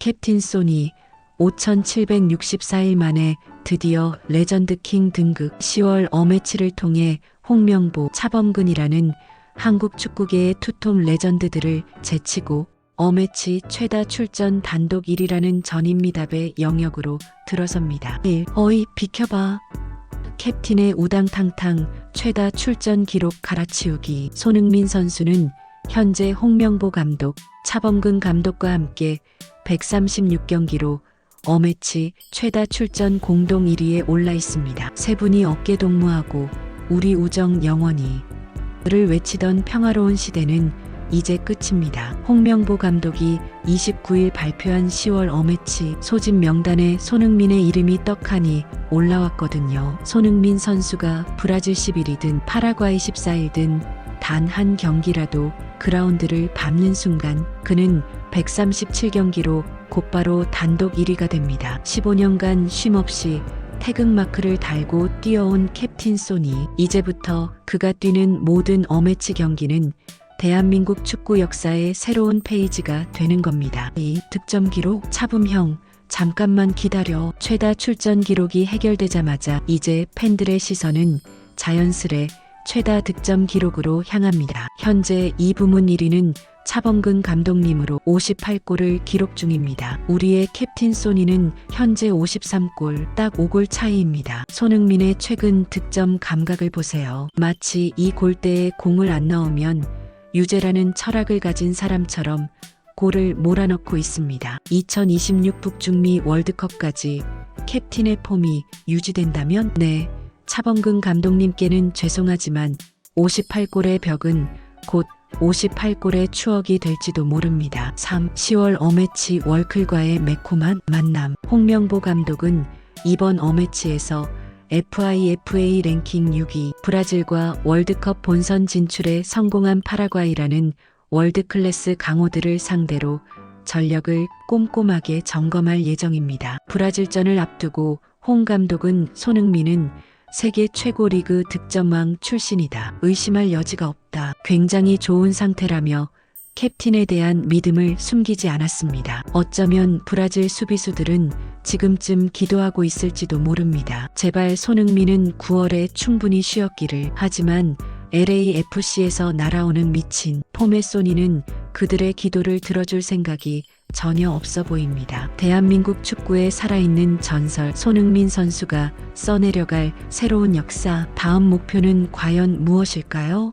캡틴 소니 5,764일 만에 드디어 레전드 킹 등극 10월 어매치를 통해 홍명보, 차범근이라는 한국 축구계의 투톱 레전드들을 제치고 어매치 최다 출전 단독 1위라는 전인미답의 영역으로 들어섭니다. 1. 어이 비켜봐. 캡틴의 우당탕탕 최다 출전 기록 갈아치우기 손흥민 선수는 현재 홍명보 감독, 차범근 감독과 함께 136경기로 어매치 최다 출전 공동 1위에 올라 있습니다. 세 분이 어깨 동무하고 우리 우정 영원히 를 외치던 평화로운 시대는 이제 끝입니다. 홍명보 감독이 29일 발표한 10월 어매치 소집 명단에 손흥민의 이름이 떡하니 올라왔거든요. 손흥민 선수가 브라질 10일이든 파라과이 14일든 단 한 경기라도 그라운드를 밟는 순간 그는 137경기로 곧바로 단독 1위가 됩니다. 15년간 쉼없이 태극마크를 달고 뛰어온 캡틴 소니. 이제부터 그가 뛰는 모든 어매치 경기는 대한민국 축구 역사의 새로운 페이지가 되는 겁니다. 이 득점 기록 차붐형 잠깐만 기다려 최다 출전 기록이 해결되자마자 이제 팬들의 시선은 자연스레 최다 득점 기록으로 향합니다. 현재 이 부문 1위는 차범근 감독님으로 58골을 기록 중입니다. 우리의 캡틴 소니는 현재 53골, 딱 5골 차이입니다. 손흥민의 최근 득점 감각을 보세요. 마치 이 골대에 공을 안 넣으면 유죄라는 철학을 가진 사람처럼 골을 몰아넣고 있습니다. 2026 북중미 월드컵까지 캡틴의 폼이 유지된다면 네, 차범근 감독님께는 죄송하지만 58골의 벽은 곧 58골의 추억이 될지도 모릅니다. 3. 10월 어매치 월클과의 매콤한 만남. 홍명보 감독은 이번 어매치에서 FIFA 랭킹 6위, 브라질과 월드컵 본선 진출에 성공한 파라과이라는 월드클래스 강호들을 상대로 전력을 꼼꼼하게 점검할 예정입니다. 브라질전을 앞두고 홍 감독은 손흥민은 세계 최고 리그 득점왕 출신이다. 의심할 여지가 없다. 굉장히 좋은 상태라며 캡틴에 대한 믿음을 숨기지 않았습니다. 어쩌면 브라질 수비수들은 지금쯤 기도하고 있을지도 모릅니다. 제발 손흥민은 9월에 충분히 쉬었기를. 하지만 LAFC에서 날아오는 미친 폼의 소니는 그들의 기도를 들어줄 생각이 전혀 없어 보입니다. 대한민국 축구에 살아있는 전설 손흥민 선수가 써내려갈 새로운 역사 다음 목표는 과연 무엇일까요?